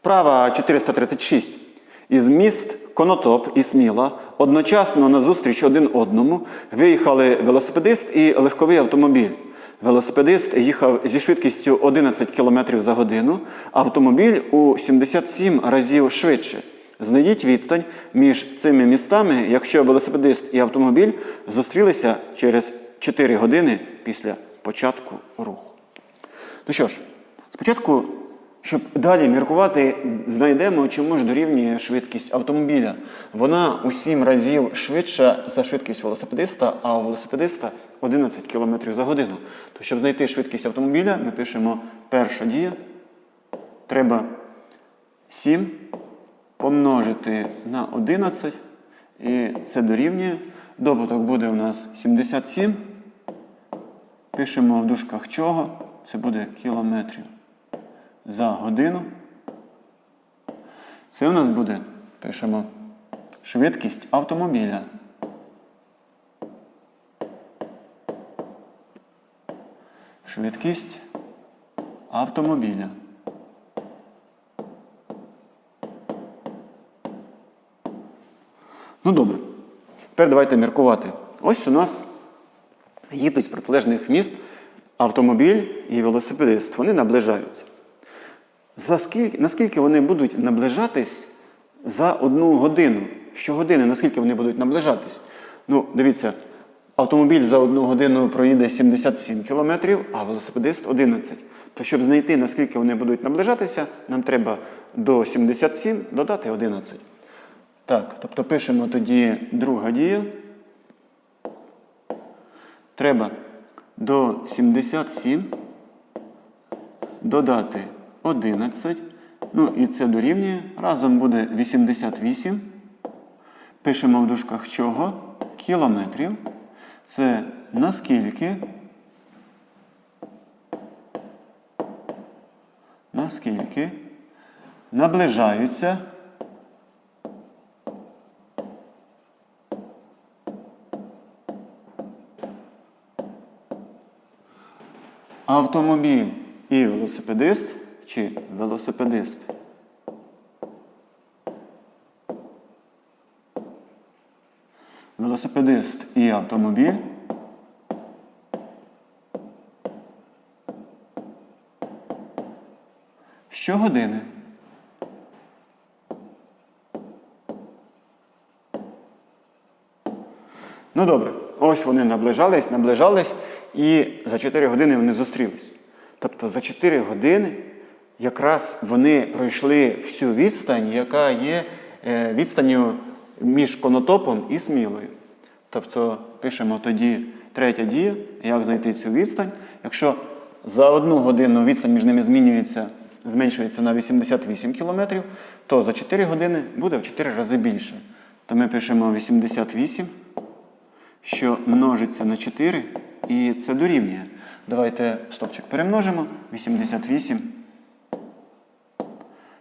Вправа 436. Із міст Конотоп і Сміла одночасно на зустріч один одному виїхали велосипедист і легковий автомобіль. Велосипедист їхав зі швидкістю 11 км за годину, автомобіль у 77 разів швидше. Знайдіть відстань між цими містами, якщо велосипедист і автомобіль зустрілися через 4 години після початку руху. Ну що ж, спочатку, щоб далі міркувати, знайдемо, чому ж дорівнює швидкість автомобіля. Вона у 7 разів швидша за швидкість велосипедиста, а у велосипедиста 11 км за годину. То щоб знайти швидкість автомобіля, ми пишемо перша дія. Треба 7 помножити на 11, і це дорівнює. Добуток буде у нас 77. Пишемо в дужках чого. Це буде кілометрів за годину. Це у нас буде, пишемо, швидкість автомобіля. Швидкість автомобіля. Ну добре. Тепер давайте міркувати. Ось у нас їдуть з протилежних міст автомобіль і велосипедист. Вони наближаються. За скільки, наскільки вони будуть наближатись за одну годину? Щогодини, наскільки вони будуть наближатись? Ну, дивіться, автомобіль за одну годину проїде 77 кілометрів, а велосипедист 11. То щоб знайти, наскільки вони будуть наближатися, нам треба до 77 додати 11. Так, тобто пишемо тоді друга дія. Треба до 77 додати 11. Ну і це дорівнює. Разом буде 88. Пишемо в дужках чого? Кілометрів. Це наскільки? Наскільки наближаються автомобіль і велосипедист чи велосипедист. Велосипедист і автомобіль. Щогодини. Ну добре, ось вони наближались, наближались, і за 4 години вони зустрілись. Тобто за 4 години якраз вони пройшли всю відстань, яка є е, відстанню між конотопом і смілою. Тобто пишемо тоді третя дія, як знайти цю відстань. Якщо за одну годину відстань між ними змінюється, зменшується на 88 км, то за 4 години буде в 4 рази більше. То ми пишемо 88 що множиться на 4, і це дорівнює. Давайте стопчик перемножимо. 88,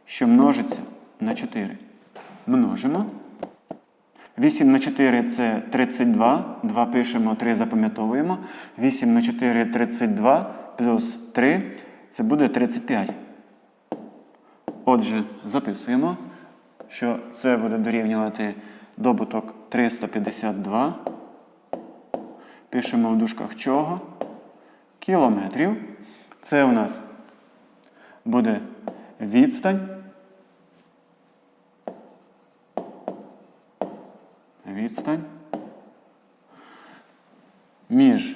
що множиться на 4. Множимо. 8 на 4 це 32. 2 пишемо, 3 запам'ятовуємо. 8 на 4 32 плюс 3 це буде 35. Отже, записуємо, що це буде дорівнювати добуток 352. Пишемо в дужках чого? Кілометрів. Це у нас буде відстань. Відстань між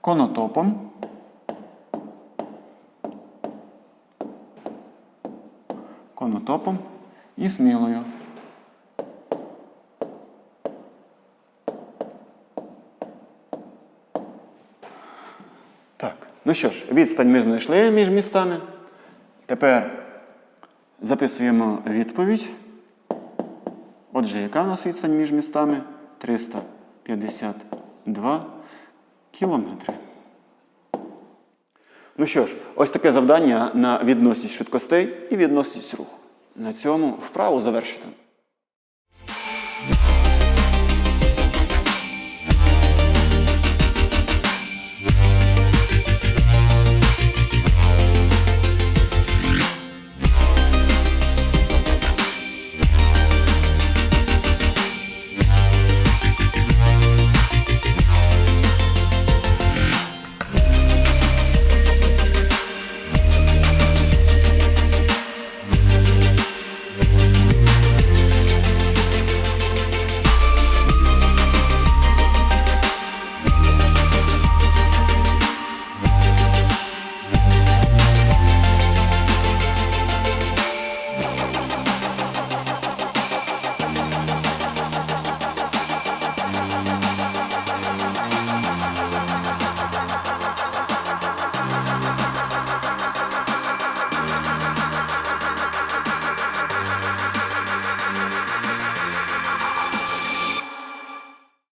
конотопом конотопом і смілою. Так, ну що ж, відстань ми знайшли між містами. Тепер записуємо відповідь. Отже, яка у нас відстань між містами? 352 кілометри. Ну що ж, ось таке завдання на відносність швидкостей і відносність руху. На цьому вправу завершено.